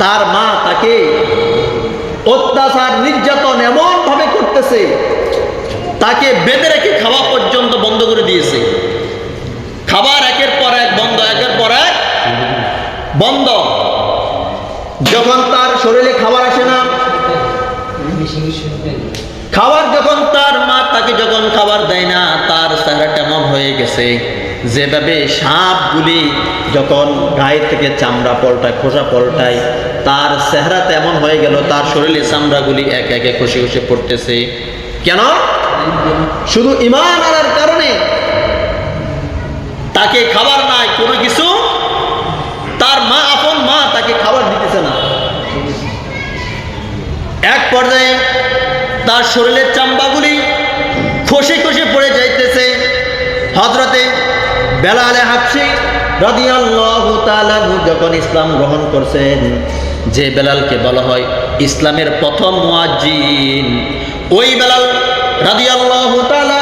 তার মা তাকে অত্যাচার, নির্যাতন এমন ভাবে করতেছে, তাকে বেঁধে রেখে খাওয়া পর্যন্ত বন্ধ করে দিয়েছে। খাবার একের পর এক বন্ধ, একের পর এক বন্ধ। যখন তার শরীরে খাবার আসে না, খাবার যখন তার মা তাকে যখন খাবার দেয় না, তার চেহারাটা এমন হয়ে গেছে? যেভাবে সাপগুলি যখন গায়ে থেকে চামড়া পল্টায়, খোসা পল্টায় তার চেহারা তেমন হয়ে গেল, তার শরীরে চামড়াগুলি এক একে খসে খসে পড়তেছে। কেন? শুধু ইমান আনার কারণে। তাকে খাবার নাই, কোনো কিছু। তার মা, আপন মা তাকে খাবার দিতেছে না। এক পর্যায়ে তার শরীরের চাম্বাগুলি খসে খসে পড়ে যাইতেছে। হজরতে বেলালে হাফসি রাদিয়াল্লাহু তাআলা যখন ইসলাম গ্রহণ করছেন যে বেলালকে বলা হয় ইসলামের প্রথম মুয়াজ্জিন। ওই বেলাল রাদিয়াল্লাহু তাআলা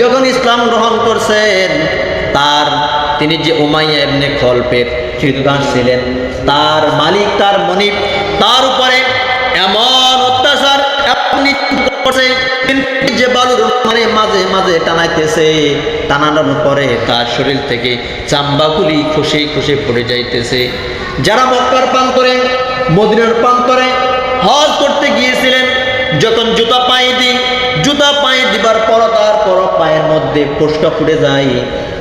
যখন ইসলাম গ্রহণ করছেন, তার তিনি যে উমাইয়া ইবনে খলপের কৃতদাস ছিলেন তার মালিক, তার মনিব, তার উপরে এমন অত্যাচার করছে যে বালুর মানে মাঝে মাঝে টানাইতেছে, টানানোর পরে তার শরীর থেকে চাম্বাগুলি খসে খসে পড়ে যাইতেছে। যারা মক্কার প্রান্তরে মদিনার প্রান্তরে হজ করতে গিয়েছিলেন। যখন জুতা পায়ে দিই, জুতা পায়ে দিবার পর তারপর পায়ের মধ্যে ফোসকা ফুটে যায়।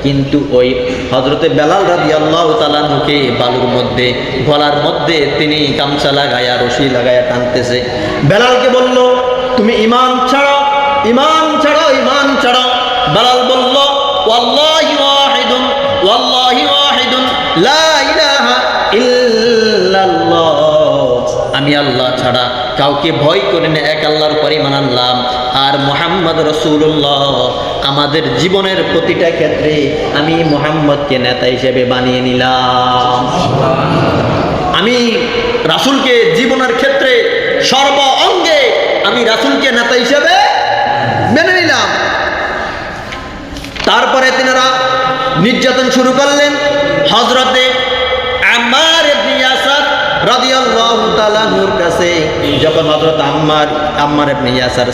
কিন্তু ওই হজরতে বেলাল রাজি আল্লাহ তালানুকে বালুর মধ্যে, গলার মধ্যে তিনি গামছা লাগায়া, রশি লাগায়া টানতেছে। বেলালকে বলল, তুমি ইমান ছাড়াও ইমান ছাড়াও ইমান ছাড়াও বেলাল বলল, ওয়াল্লাহি ওয়াহিদুন ওয়াল্লাহি ওয়াহিদুন, লা আমি আল্লাহ ছাড়া কাউকে ভয় করি না, এক আল্লাহর পরিমাণ আনলাম। আর মোহাম্মদ রসুল্লাহ আমাদের জীবনের প্রতিটা ক্ষেত্রে আমি মোহাম্মদকে নেতা হিসেবে বানিয়ে নিলাম। আমি রাসুলকে জীবনের ক্ষেত্রে সর্ব অঙ্গে আমি রাসুলকে নেতা হিসেবে মেনে নিলাম। তারপরে তিনারা নির্যাতন শুরু করলেন। হজরতে ইয়াসার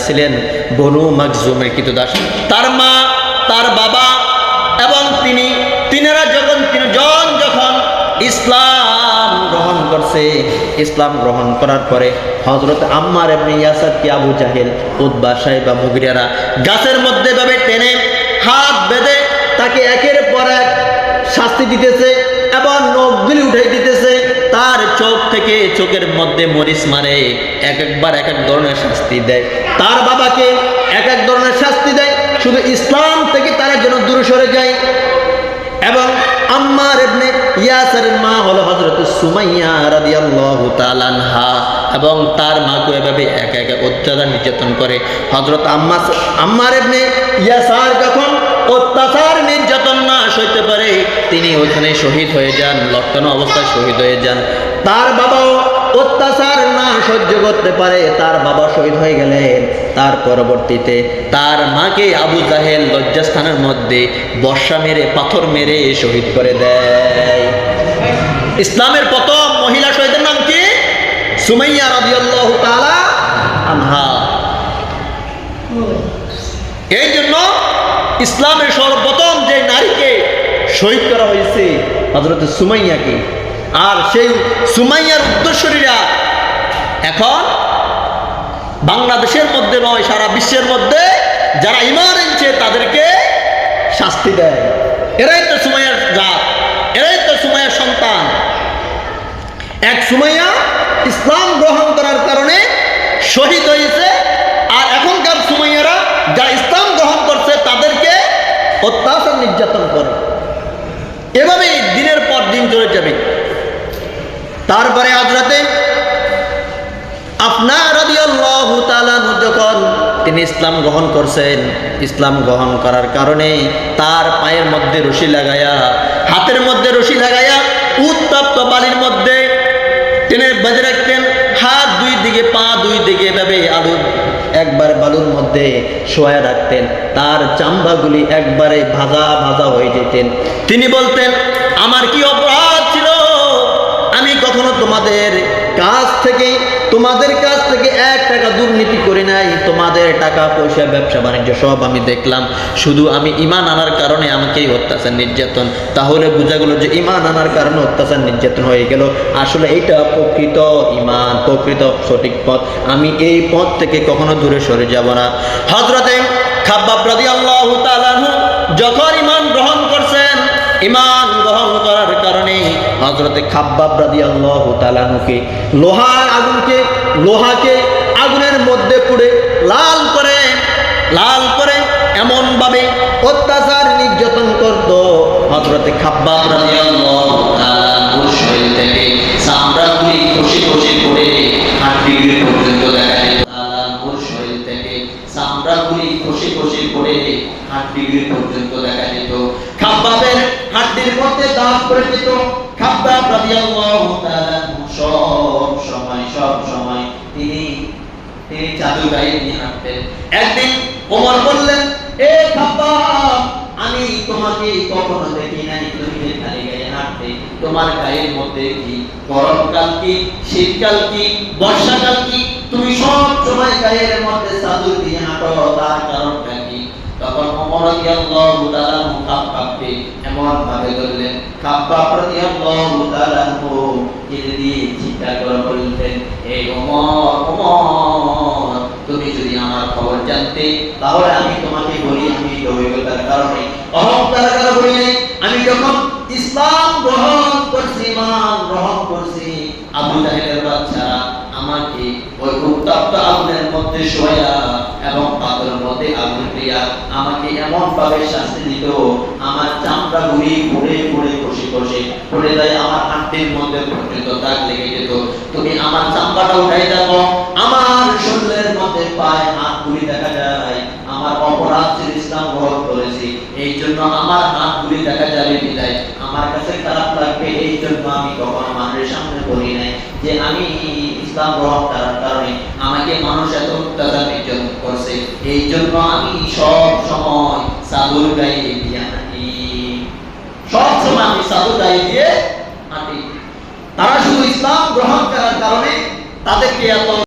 ইসলাম গ্রহণ করার পরে হজরত আম্মার এমনি কি আবু জাহেল উদ্বা বা মুগরিয়ারা গাছের মধ্যে ভাবে টেনে হাত বেঁধে তাকে একের পর এক শাস্তি দিতেছে এবং নখগুলি উঠাই চোখ থেকে চোখের মধ্যে মরিচ মারে, এক একবার এক এক ধরনের শাস্তি দেয়। তার বাবাকে এক এক ধরনের শাস্তি দেয়, শুধু ইসলাম থেকে তারা যেন দূরে সরে যায়। এবং আম্মার ইবনে ইয়াসারের মা হলো হযরত সুমাইয়া রাদিয়াল্লাহু তাআলা আনহা, এবং তার মাকে এভাবে একা একা অত্যাচার নির্যাতন করে। হযরত আম্মা আম্মার ইবনে ইয়াসার যখন সইতে পারে, তিনি ওইখানে শহীদ হয়ে যান লক্ষণ অবস্থায় শহীদ হয়ে যান। তার বাবাও অত্যাচার না সহ্য করতে পারে, তার বাবা শহীদ হয়ে গেলেন তার পরবর্তীতে তার মাকে আবু জাহেল লজ্জাস্থানের মধ্যে বর্ষা মেরে, পাথর মেরে শহীদ করে দেয়। ইসলামের প্রথম মহিলা শহীদের নাম কি? সুমাইয়া রাদিয়াল্লাহু তাআলা আনহা। এই জন্য ইসলামের সর্বপ্রথম যে নারীকে শহীদ করা হয়েছে হজরত সুমাইয়াকে। আর সেই সুমাইয়ার উত্তরসূরীরা এখন বাংলাদেশের মধ্যে নয়, সারা বিশ্বের মধ্যে যারা ইমান এনেছে তাদেরকে শাস্তি দেয়। এরাই তো সুমাইয়ার জাত, এরাই তো সুমাইয়ার সন্তান। এক সুমাইয়া ইসলাম গ্রহণ করার কারণে শহীদ হয়েছে, আর এখনকার সুমাইয়ারা যারা ইসলাম গ্রহণ করছে তাদেরকে অত্যাচার নির্যাতন করে। এভাবেই দিনের পর দিন চলে যাবে। তারপরে আজরাতে আপনার রাদিয়াল্লাহু তাআলা যখন তিনি ইসলাম গ্রহণ করছেন, ইসলাম গ্রহণ করার কারণে তার পায়ের মধ্যে রশি লাগায়া, হাতের মধ্যে রশি লাগায়া, উত্তপ্ত বালির মধ্যে তিনি বেঁধে রাখতেন। হাত দুই দিকে, পা দুই দিকে এভাবে আলু একবার বালুর মধ্যে শোয়া রাখতেন। তার চাম্বাগুলি একবারে ভাজা ভাজা হয়ে যেতেন। তিনি বলতেন, আমার কি অপরাধ ছিল? আমি কখনো তোমাদের কাছ থেকে, তোমাদের কাছ থেকে এক টাকা দুর্নীতি করে নাই, তোমাদের টাকা, পয়সা, ব্যবসা, বাণিজ্য সব আমি দেখলাম। শুধু আমি ইমান আনার কারণে আমাকেই অত্যাচার নির্যাতন। তাহলে বোঝা গেল যে ইমান আনার কারণে অত্যাচার নির্যাতন হয়ে গেল। আসলে এইটা প্রকৃত ইমান, প্রকৃত সঠিক পথ। আমি এই পথ থেকে কখনো দূরে সরে যাব না। হজরতে রাদিয়াল্লাহু তাআলা যখন ইমান গ্রহণ করছেন, ইমান হজরতে খাব্বাব রাদিয়াল্লাহু তাআলা আনহুকে লোহার আগুনকে, লোহাকে আগুনের মধ্যে পুড়ে লাল করে লাল করে এমন ভাবে অত্যাচার, নির্যাতন করত হজরতে খাব্বাব তাআলা আনহুর শরীর চামড়াগুলি পর্যন্ত দেখা যেত। শরীর হাড্ডির মধ্যে দাগ পড়ে যেত। গায়ে আমি তোমাকে কখনো দেখি নাই, তুমি গায়ে হাঁটতে, তোমার গায়ের মধ্যে কি গরমকাল কি, শীতকাল কি, বর্ষাকাল কি, তুমি সব সময় গায়ের মধ্যে চাদর দিয়ে হাঁটো, তার কারণটা কি? তখন রাদিয়াল্লাহু তাআলা খাব্বাবকে এমন ভাবে রাদিয়াল্লাহু তাআলা কেঁদে দিয়ে চিৎকার করে বললেন এই ওমর ওমর, তুমি যদি আমার খবর জানতে, তাহলে আমি তোমাকে বলি, আমি দৈবতার কারণে অহংকার কারণে আমি যখন ইসলাম গ্রহণ করছি ইমান গ্রহণ করছি, আবু জাহেলের বাচ্চারা আমাকে ওই উত্তপ্ত আগুনের মধ্যে শোয়া এবং দিয়া আমাকে এমন ভাবে শাস্তি দিত, আমার চামড়া গুলি পড়ে পড়ে কষে কষে পড়ে যায় আমার হাড্ডির মধ্যে পর্যন্ত দাগ লেগে যেত। তুমি আমার চামড়াটা উঠাই দেখো, আমার শরীরের মধ্যে পায়ে হাত গুলি দেখা যায়, আমার অপরাধ ইসলাম গ্রহণ করেছি, এই জন্য আমার হাত গুলি দেখা যাবে বিদায়। আমার কাছে খারাপ লাগবে, এই জন্য আমি কখনো মানুষের সামনে বলি নাই যে আমি ইসলাম গ্রহণ করার কারণে আমাকে মানুষ এত অত্যাচার নির্যাতন করছে এই জন্য আমি সব সাধুর গায়ে আমি সাধুর গায়ে দিয়ে তারা শুধু ইসলাম গ্রহণ করার কারণে তাদেরকে এত